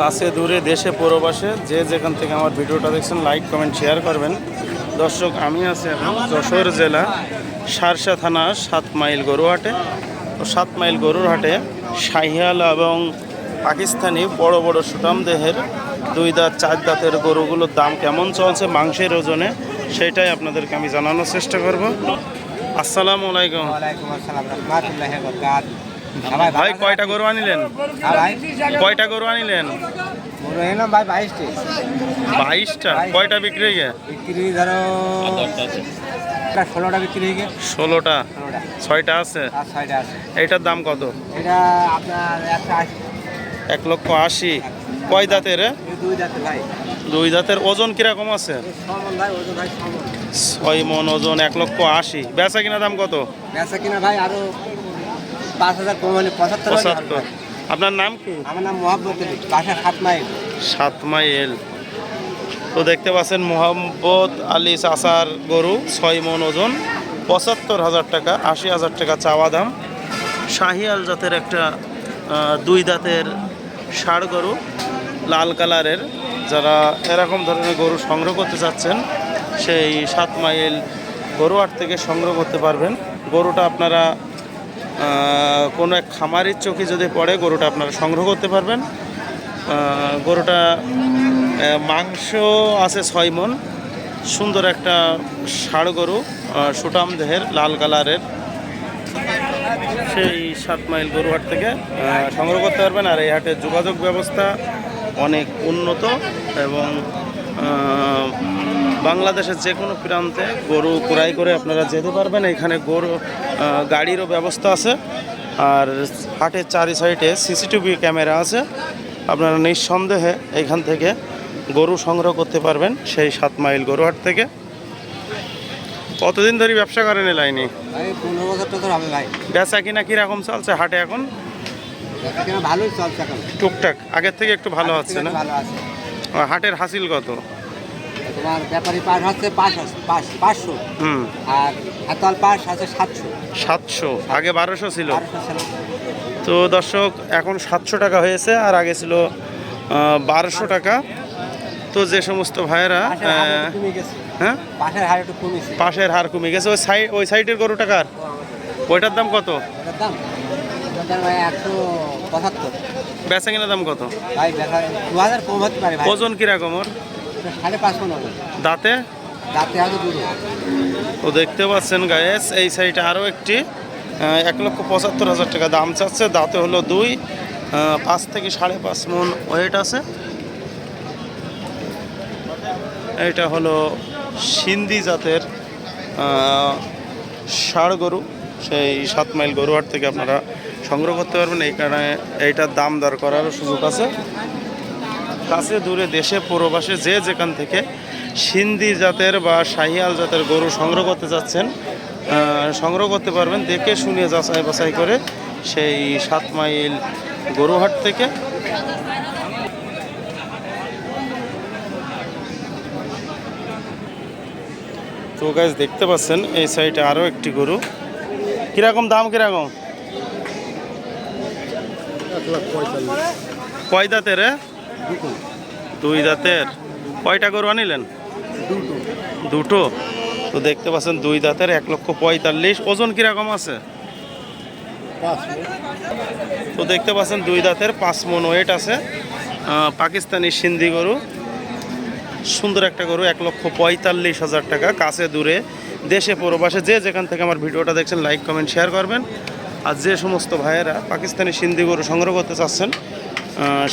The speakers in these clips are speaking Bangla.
কাছে, দূরে, দেশে পরবাসে যে যেখান থেকে আমার ভিডিওটা দেখছেন লাইক কমেন্ট শেয়ার করবেন। দর্শক, আমি আছি এখন যশোর জেলা সারসা থানা সাত মাইল গরুহাটে। তো সাত মাইল গরুরহাটে শাহিয়াল এবং পাকিস্তানি বড় বড় সুটাম দেহের দুই দাঁত, চার দাঁতের গরুগুলোর দাম কেমন চলছে, মাংসের ওজনে, সেটাই আপনাদেরকে আমি জানানোর চেষ্টা করব। আসসালামু আলাইকুম। ভাই কয়টা গরু আনিলেন? কয়টা গরু আনিলেন? ভাই বাইশটি। বাইশটা? কয়টা বিক্রি হয়ে বিক্রি ধরো ষোলোটা বিক্রি হয়ে ষোলোটা? ছয়টা আছে? দাম কত? এটা আপনার এক লক্ষ আশি। কয় দাঁতের? দুই দাঁতের ওজন কীরকম আছে? ছয় মন ওজন এক লক্ষ আশি। বেচা কিনা দাম কত? বেচা কিনা ভাই আরও পাঁচ হাজার পঁচাত্তর পঁচাত্তর। আপনার নাম কি? আমার নাম মোহাম্মদ বাসা সাত মাইল। সাত মাইল। তো দেখতে পাচ্ছেন মোহাম্মদ আলী চাষার গরু ছয় মন ওজন পঁচাত্তর হাজার টাকা আশি হাজার টাকা চাওয়া দাম। শাহিয়াল জাতের একটা দুই দাঁতের ষাড় গরু লাল কালারের। যারা এরকম ধরনের গরু সংগ্রহ করতে চাচ্ছেন সেই সাত মাইল গরু হাট থেকে সংগ্রহ করতে পারবেন। গরুটা আপনারা কোনো এক খামারির চোখে যদি পড়ে, গরুটা আপনারা সংগ্রহ করতে পারবেন। গরুটা মাংস আছে ছয় মন। সুন্দর একটা ষাড় গরু সুটাম দেহের, লাল কালারের। সেই সাত মাইল গরু হাট থেকে সংগ্রহ করতে পারবেন। আর এই হাটের যোগাযোগ ব্যবস্থা অনেক উন্নত এবং বাংলাদেশের যে কোনো প্রান্তে গরু ক্রয় করে আপনারা যেতে পারবেন। এখানে গরু গাড়িরও ব্যবস্থা আছে। আর হাটের চারি সাইডে সিসিটিভি ক্যামেরা আছে। আপনারা নিঃসন্দেহে এখান থেকে গরু সংগ্রহ করতে পারবেন সেই সাত মাইল গরুহাট থেকে। কতদিন ধরে ব্যবসা করেন এই লাইনে? বেচা কিনা কীরকম চলছে হাটে এখন? ভালোই চলছে এখন। টুকটাক। আগের থেকে একটু ভালো না? আছে। আর হাটের হাসিল কত? তোমার ব্যাপারী পাস হচ্ছে পাঁচ পাঁচ পাঁচশো। হুম। আর হাতল পাস আছে সাতশো। সাতশো? আগে বারোশো ছিল? তো দর্শক এখন সাতশো টাকা হয়েছে আর আগে ছিল বারোশো টাকা। তো যে সমস্ত ভাইয়েরা পাশের হার কমে গেছে। হ্যাঁ? পাশের হার কমে গেছে। ওই সাইড ওই সাইডের গরু টাকার ওইটার দাম কত? বেচা কিনা দাম কত? পারে ওজন কীরকম ওর? সাড়ে দাঁতে? তো দেখতে পাচ্ছেন গায়েস এই সাইডে আরও একটি এক লক্ষ পঁচাত্তর হাজার টাকা দাম চাচ্ছে। দাঁতে হলো দুই পাঁচ থেকে সাড়ে পাঁচ মন ওয়েট আছে। এটা হলো সিন্ধি জাতের ষাড় গরু। সেই সাত মাইল গরুহাট থেকে আপনারা সংগ্রহ করতে পারবেন। এই কারণে এইটার দাম দর করারও সুযোগ আছে। কাছে দূরে দেশে পূর্ববাসে যে যেখান থেকে সিন্ধি জাতের বা শাহিয়াল জাতের গরু সংগ্রহ করতে যাচ্ছেন সংগ্রহ করতে পারবেন দেখে শুনে যাচাই বাছাই করে সেই সাত মাইল গরুহাট থেকে। তো গাছ দেখতে পাচ্ছেন এই সাইডে আরও একটি গরু। কীরকম দাম কীরকম? কয় দাঁতের এ? দুই দাঁতের? কয়টা গরু আনিলেন? দুটো। তো দেখতে পাচ্ছেন দুই দাঁতের এক লক্ষ পঁয়তাল্লিশ। ওজন কীরকম আছে? তো দেখতে পাচ্ছেন দুই দাঁতের পাঁচ মন ওয়েট আছে। পাকিস্তানি সিন্ধি গরু। সুন্দর একটা গরু, এক লক্ষ পঁয়তাল্লিশ হাজার টাকা, কাছে দূরে, দেশে পরবাসে। যে যেখান থেকে আমার ভিডিওটা দেখছেন লাইক কমেন্ট শেয়ার করবেন। আর যে সমস্ত ভাইয়েরা পাকিস্তানি সিন্ধি গরু সংগ্রহ করতে চাচ্ছেন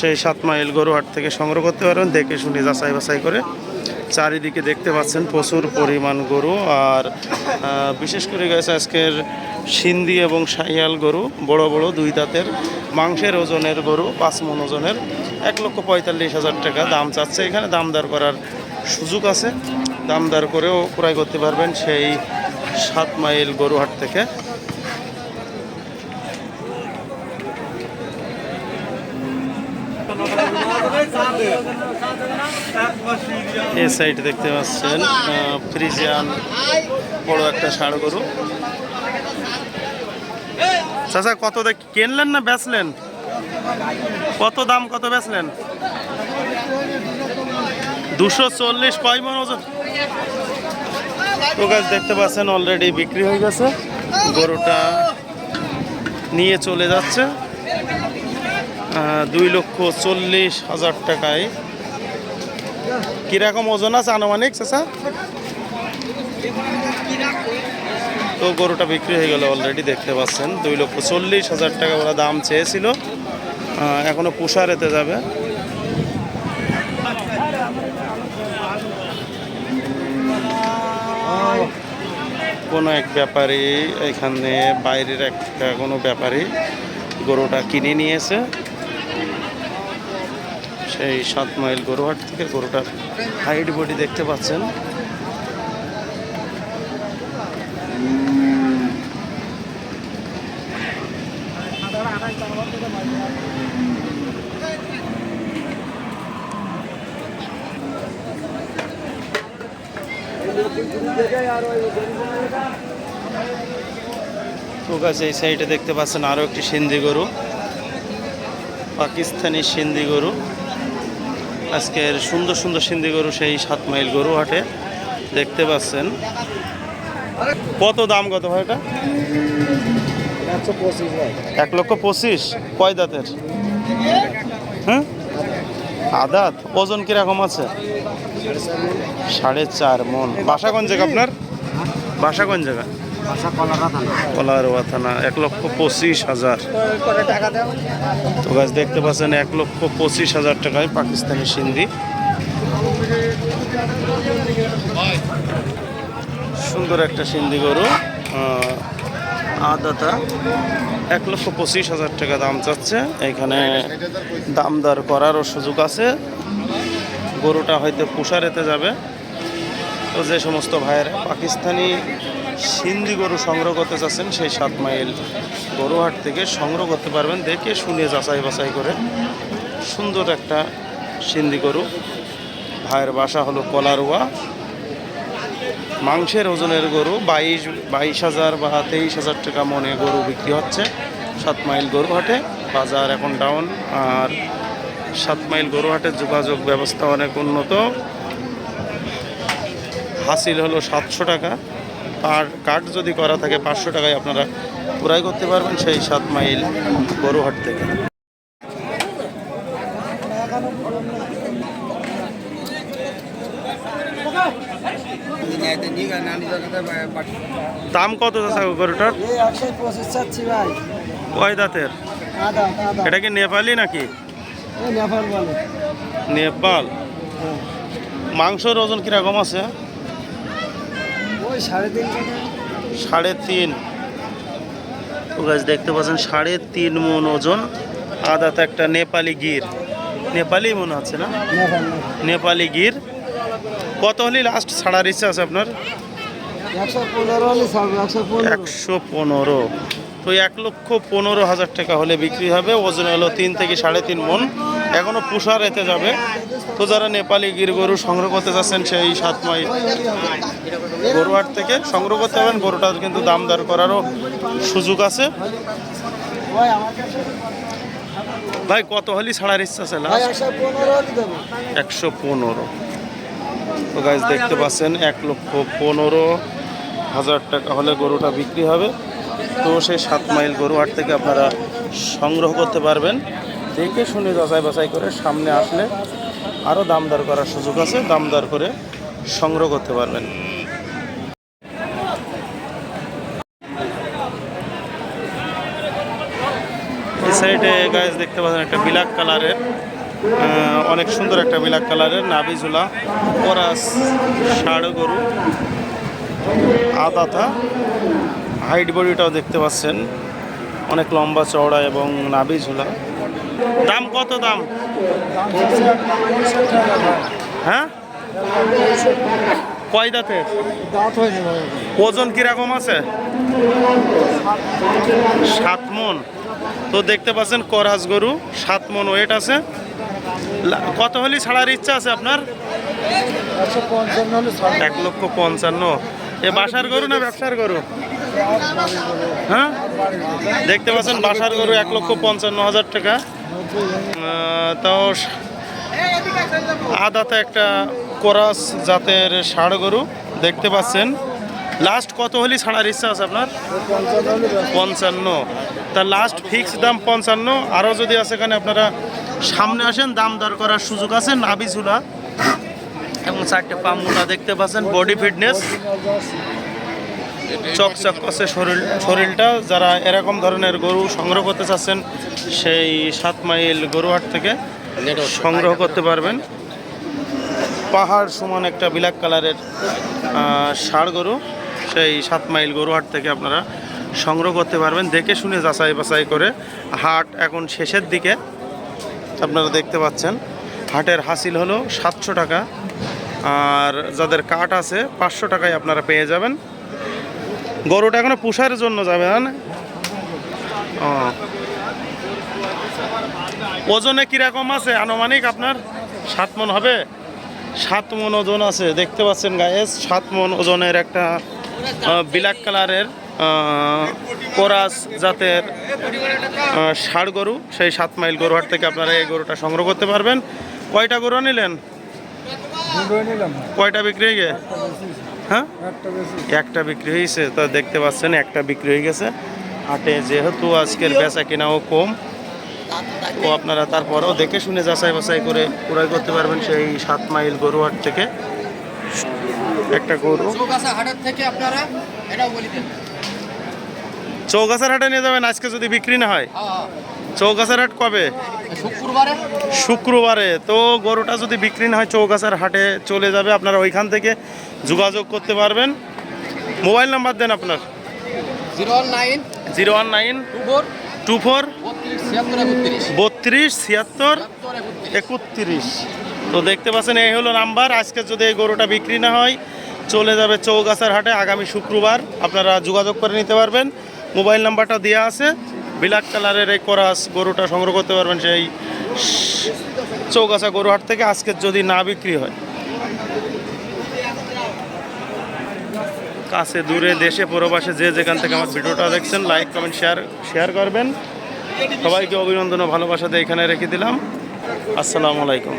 সেই সাত মাইল গরুহাট থেকে সংগ্রহ করতে পারবেন। দেখে শুনে যাচাই বাছাই করে চারিদিকে দেখতে পাচ্ছেন প্রচুর পরিমাণ গরু। আর বিশেষ করে গেছে আজকের সিন্ধি এবং শাহিয়াল গরু, বড় বড় দুই দাঁতের, মাংসের ওজনের গরু, পাঁচ মন ওজনের, এক লক্ষ পঁয়তাল্লিশ হাজার টাকা দাম চাচ্ছে। এখানে দাম দর করার সুযোগ আছে। দাম দর করেও ক্রয় করতে পারবেন সেই সাত মাইল গরুহাট থেকে। এই সাইড দেখতে পাচ্ছেন ফ্রিজিয়ান বড় একটা ষাড় গরু। চাচা, কত কিনলেন না বেচলেন? কত দাম, কত বেচলেন? দুশো চল্লিশ কয় মন ওজন। তো গাছ দেখতে পাচ্ছেন অলরেডি বিক্রি হয়ে গেছে। গরুটা নিয়ে চলে যাচ্ছে। দুই লক্ষ চল্লিশ হাজার টাকায়। কীরকম ওজন আছে আনুমানিক চাচা? তো গরুটা বিক্রি হয়ে গেল অলরেডি দেখতে পাচ্ছেন। দুই লক্ষ চল্লিশ হাজার টাকা ওরা দাম চেয়েছিল। আহ, এখনও পুষারেতে যাবে। কোনো এক ব্যাপারী এখানে বাইরের একটা কোনো ব্যাপারী গরুটা কিনে নিয়েছে। সেই সাত মাইল গরুহাট থেকে গরুটার হাইট বডি দেখতে পাচ্ছেন। এই সাইডে দেখতে পাচ্ছেন আরও একটি সিন্ধি গরু, পাকিস্তানি সিন্ধি গরু। আজকের সুন্দর সুন্দর সিন্ধি গরু সেই সাত মাইল গরু হাটে। দেখতে পাচ্ছেন। কত দাম কত ভাই এটা? এক লক্ষ পঁচিশ। কয় দাঁতের? হ্যাঁ? আদাত? ওজন কীরকম আছে? সাড়ে চার মন। বাসা কোন জায়গা আপনার? বাসা কোন জায়গা? কলারোয়া থানা, এক লক্ষ পঁচিশ হাজার। তো গাছ দেখতে পাচ্ছেন, এক লক্ষ পঁচিশ হাজার টাকায় পাকিস্তানি সিন্ধি। সুন্দর একটা সিন্ধি গরু আদাতা। এক লক্ষ পঁচিশ হাজার টাকা দাম চাচ্ছে। এখানে দাম দর করারও সুযোগ আছে। গরুটা হয়তো পুষারেতে যাবে। তো যে সমস্ত ভাইয়েরা পাকিস্তানি সিন্ধি গরু সংগ্রহ করতে চাচ্ছেন সেই সাত মাইল গরুহাট থেকে সংগ্রহ করতে পারবেন। দেখে শুনে যাচাই বাছাই করে সুন্দর একটা সিন্ধি গরু। ভাইয়ের বাসা হলো কলারোয়া। মাংসের ওজনের গরু বাইশ বাইশ হাজার বা তেইশ হাজার টাকা মনে গরু বিক্রি হচ্ছে সাত মাইল গরু হাটে বাজার এখন ডাউন আর সাত মাইল গরু হাটের যোগাযোগ ব্যবস্থা অনেক উন্নত। হাসিল হলো সাতশো টাকা। আর কার্ড যদি করা থাকে পাঁচশো টাকায় আপনারা ক্রয় করতে পারবেন সেই সাত মাইল গরুহাট থেকে। দাম কত গরুটার? কয় দাঁতের? এটা কি নেপালি নাকি? নেপাল নেপাল। হ্যাঁ। ওজন কীরকম আছে? সাড়ে তিন তো গাছ দেখতে পাচ্ছেন সাড়ে তিন মন ওজন। আদাতে একটা নেপালি গির। নেপালি মনে হচ্ছে না? নেপালি গির। কত হলে লাস্ট ছাড়ার ইচ্ছা আছে আপনার? একশো পনেরো। তো এক লক্ষ পনেরো হাজার টাকা হলে বিক্রি হবে। ওজন হলো তিন থেকে সাড়ে তিন মন। এখনও পুষার এতে যাবে। তো যারা নেপালি গির গরু সংগ্রহ করতে চাচ্ছেন সেই সাত মাইল গরুহাট থেকে সংগ্রহ করতে পারেন গরুটার কিন্তু দাম দর করারও সুযোগ আছে। ভাই, কত হলি ছাড়ার ইচ্ছা পনেরো একশো পনেরো। তো গাছ দেখতে পাচ্ছেন, এক লক্ষ পনেরো হাজার টাকা হলে গরুটা বিক্রি হবে। তো সেই সাত মাইল গরু হাট থেকে আপনারা সংগ্রহ করতে পারবেন। দেখে শুনে যাচাই বাছাই করে সামনে আসলে আরও দাম দর করার সুযোগ আছে। দাম দর করে সংগ্রহ করতে পারবেন। এই সাইডে গাছ দেখতে পাচ্ছেন একটা বিলাক কালারের অনেক সুন্দর একটা বিলাক কালারের নাভি ঝুলা পরাস ষাড় গরু। আদাতা হাইট বডিটাও দেখতে পাচ্ছেন। অনেক লম্বা চওড়া এবং নাভি ঝুলা দাম কত দাম? হ্যাঁ? কয় দাঁত ওজন কীরকম আছে? সাত মন। তো দেখতে পাচ্ছেন করাস গরু, সাত মন ওয়েট আছে। কত হলে ছাড়ার ইচ্ছা আছে আপনার? এক লক্ষ পঞ্চান্ন। এ বাসার গরু না ব্যবসার গরু? হ্যাঁ? দেখতে পাচ্ছেন বাসার গরু এক লক্ষ পঞ্চান্ন হাজার টাকা। তাও আদাতে একটা কোরাস জাতের ষাড় গরু দেখতে পাচ্ছেন। লাস্ট কত হলি ছাড়ার ইচ্ছা আছে আপনার? পঞ্চান্ন। তা লাস্ট ফিক্স দাম পঞ্চান্ন। আরও যদি আছে এখানে আপনারা সামনে আসেন, দাম দর করার সুযোগ আছে। নাবি ঝুলা এবং চারটে পামুলা দেখতে পাচ্ছেন। বডি ফিটনেস চকচক করছে শরীর, শরীরটা। যারা এরকম ধরনের গরু সংগ্রহ করতে চাচ্ছেন, সেই সাত মাইল গরুহাট থেকে সংগ্রহ করতে পারবেন। পাহাড় সমান একটা ব্ল্যাক কালারের ষাড় গরু। সেই সাত মাইল গরুহাট থেকে আপনারা সংগ্রহ করতে পারবেন। দেখে শুনে যাচাই বাছাই করে হাট এখন শেষের দিকে। আপনারা দেখতে পাচ্ছেন, হাটের হাসিল হলো সাতশো টাকা। আর যাদের কাঠ আছে, পাঁচশো টাকায় আপনারা পেয়ে যাবেন। গরুটা এখনও পুষার জন্য যাবে না ও। ওজনে কীরকম আছে? আনুমানিক আপনার সাত মন হবে? সাত মন ওজন আছে দেখতে পাচ্ছেন গায়েস সাত মন ওজনের একটা ব্ল্যাক কালারের কোরাস জাতের ষাড় গরু। সেই সাত মাইল গরুহাট থেকে আপনারা এই গরুটা সংগ্রহ করতে পারবেন। কয়টা গরু নিলেন? কয়টা বিক্রি হয়ে গে হ্যাঁ? একটা বিক্রি হয়েছে তো দেখতে পাচ্ছেন একটা বিক্রি হয়ে গেছে। হাটে যেহেতু আজকের বেচা কেনাও কম তো আপনারা তারপরেও দেখে শুনে যাচাই বাছাই করে ক্রয় করতে পারবেন সেই সাত মাইল গরুহাট থেকে। একটা গরু। হাটের থেকে আপনারা এটাও চৌগাছার হাটে নিয়ে যাবেন আজকে যদি বিক্রি না হয়। চৌগাছার হাট কবে? শুক্রবারে। শুক্রবারে। তো গরুটা যদি বিক্রি না হয় চৌগাছার হাটে চলে যাবে। আপনারা ওইখান থেকে যোগাযোগ করতে পারবেন। মোবাইল নাম্বার দেন আপনার। Zero nine zero one nine two four বত্রিশ ছিয়াত্তর একত্রিশ। তো দেখতে পাচ্ছেন এই হলো নাম্বার। আজকে যদি এই গরুটা বিক্রি না হয় চলে যাবে চৌগাছার হাটে। আগামী শুক্রবার আপনারা যোগাযোগ করে নিতে পারবেন। মোবাইল নাম্বারটা দেওয়া আছে। ব্ল্যাক কালারের এই কোরাস গরুটা সংগ্রহ করতে পারবেন সেই চৌগাছা গরুহাট থেকে। আজকে যদি না বিক্রি হয়, কাছে দূরে, দেশে, প্রবাসে যে যেখান থেকে আমার ভিডিওটা দেখছেন লাইক কমেন্ট শেয়ার শেয়ার করবেন। সবাইকে অভিনন্দন ও ভালোবাসাতে এখানে রেখে দিলাম। আসসালামু আলাইকুম।